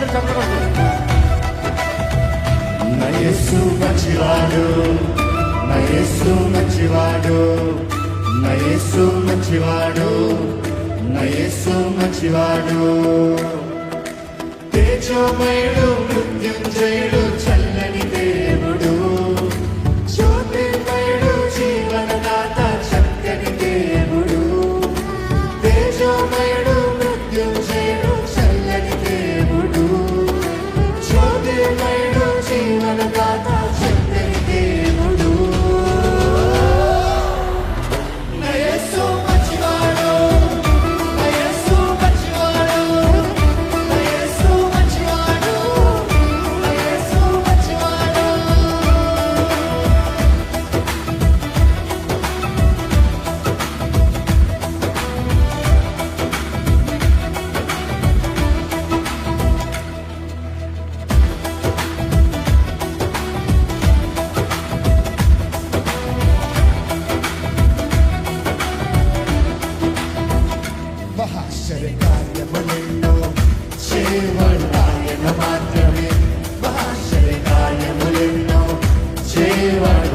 అందరూ చదవడం నయస్సు మంచివాడు నయస్సు మంచివాడు నయస్సు మంచివాడు నయస్సు మంచివాడు. తేజోమయుడు మృత్యుంజయుడు చల్లని you are.